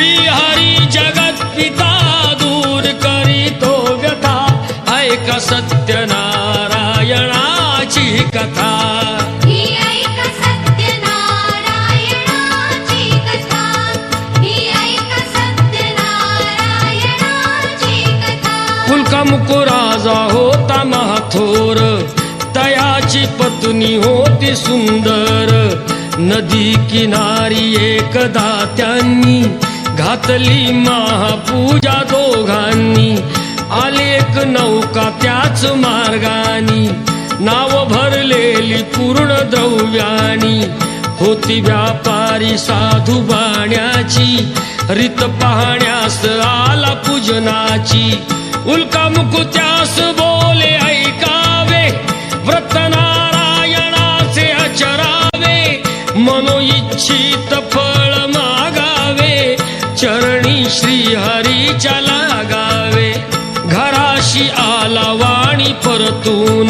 श्री हरी जगत पिता दूर करीतो व्यथा. ऐका सत्यनारायणाची कथा. राजा होता महाथोर. तयाची पत्नी होती सुंदर. नदी किनारी एकदा त्यांनी घातली महापूजा दोघांनी. आली एक नौका त्याच मार्गानी. नाव भरलेली पूर्ण द्रव्यानी. होती व्यापारी साधू बाण्याची. रीत पाहण्यास आला पूजनाची. उल्का मुकुत्यास पाशी आला वाणी परतून?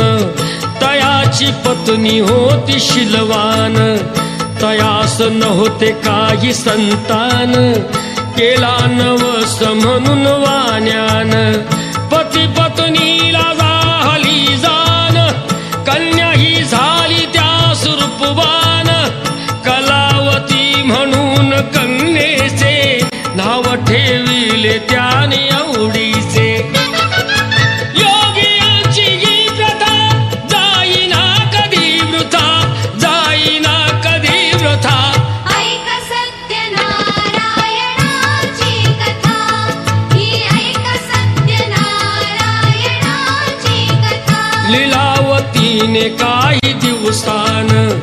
तयाची पत्नी होती शिलवान. तयास नव्हते काही संतान. केला नवस म्हणून वाण्यान. पती पत्नीला झाली जाण कन्या ही झाली त्या सुरपवान कलावती म्हणून कन्येचे नाव ठेविले त्याने आवडी तिने काही दिवसान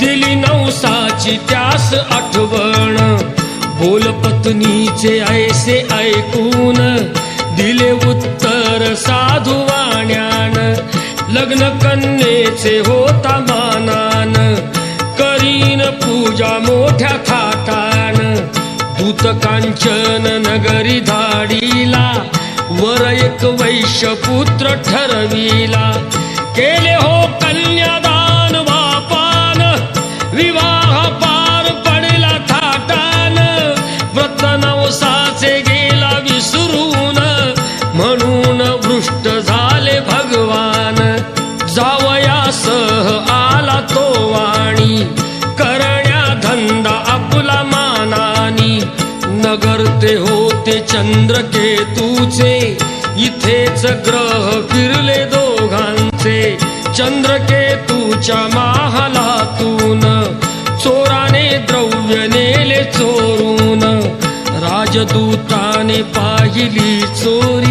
दिली नवसाची त्यास आठवण. बोल पत्नीचे ऐसे ऐकून दिले उत्तर साधू वाण्यान. लग्न कन्येचे होता मानान. करीन पूजा मोठ्या थाटान. दूत कांचन नगरी धाडीला. वर एक वैश्य पुत्र ठरविला. केले हो कन्यादान बापान विवाह पार पडला थाटान. व्रत नवसाचे गेला विसरून. म्हणून वृष्ट झाले भगवान. जावयासह आला तो वाणी. करण्या धंदा आपला मानानी. नगरते होते होते चंद्रकेतूचे. इथेच ग्रह फिरले दो चंद्रकेतूच्या महालातून चोराने द्रव्य नेले चोरून. राजदूताने पाहिली चोरी.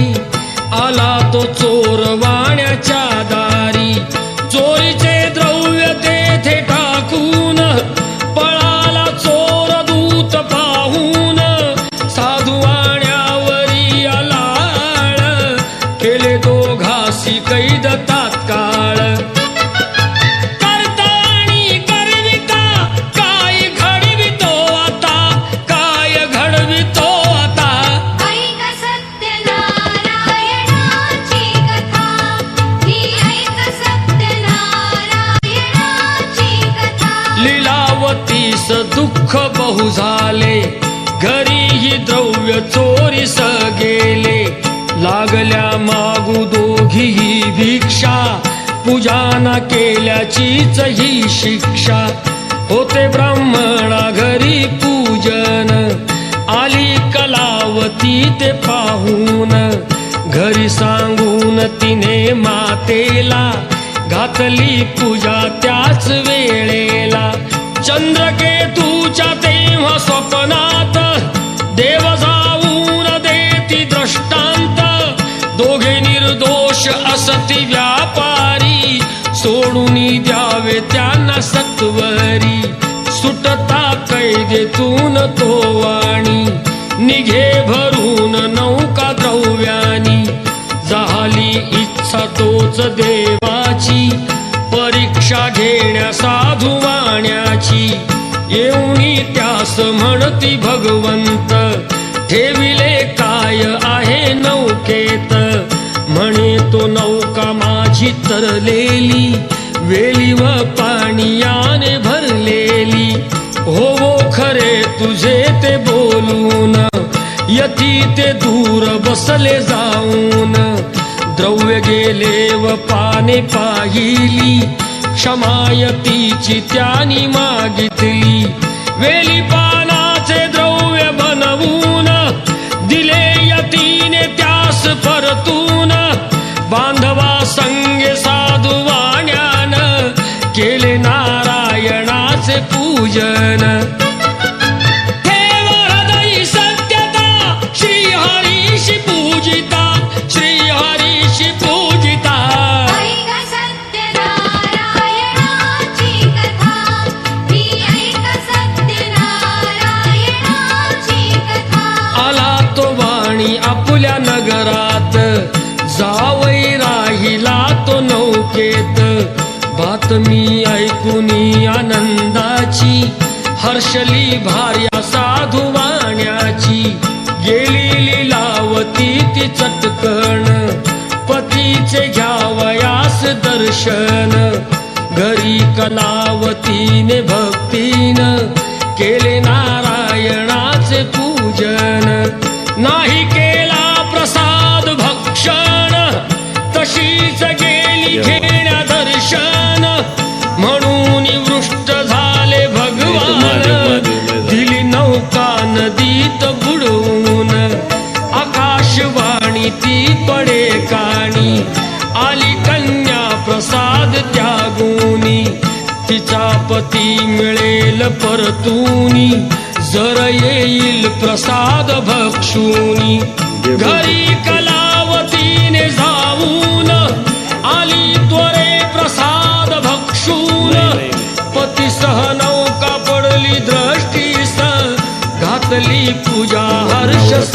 बहु झाले. घरीही द्रव्य चोरीस गेले लागल्या मागू दोघीही भिक्षा. पूजा न केल्याचीच ही शिक्षा. होते ब्राह्मणा घरी पूजन. आली कलावती ते पाहून. घरी सांगून तिने मातेला घातली पूजा त्याच स्वप्नात देव जाऊन देती दृष्टांत. दोघे निर्दोष असती व्यापारी सोडून द्यावे त्यांना सत्वरी. सुटता कैदेतून तो वाणी निघे भरून नौका द्रव्यानी. झाली इच्छा तोच देवाची परीक्षा घेण्या साधू वाण्याची. येऊनी त्यास म्हणती भगवंत ठेविले काय आहे नौकेत? म्हणे तो नौका माझी तरलेली वेली व पाणीयाने भरलेली. हो खरे तुझे ते बोलून यती ते दूर बसले जाऊन. द्रव्य गेले व पाने पाहिली क्षमायतीची त्यानी मागितली. वेलीपानाचे द्रव्य बनवून दिले यतीने त्यास परतून. बांधवा संगे साधू वाण्यान केले नारायणाचे पूजन. नगरात जावई राहिला तो नौकेत. बातमी ऐकुनी आनंदाची हर्षली भार्या साधू वाण्याची. गेली लिलावती ती चटकण पतीचे घ्यावयास दर्शन. घरी कलावतीने भक्तीन केले नारायणाचे पूजन. नाही के तिचा पती मिळेल परतूनी. जर येईल प्रसाद भक्षुनी. घरी कलावतीने जाऊन आली त्वरे प्रसाद भक्षून. पती सह नौका पडली दृष्टीस. घातली पूजा हर्ष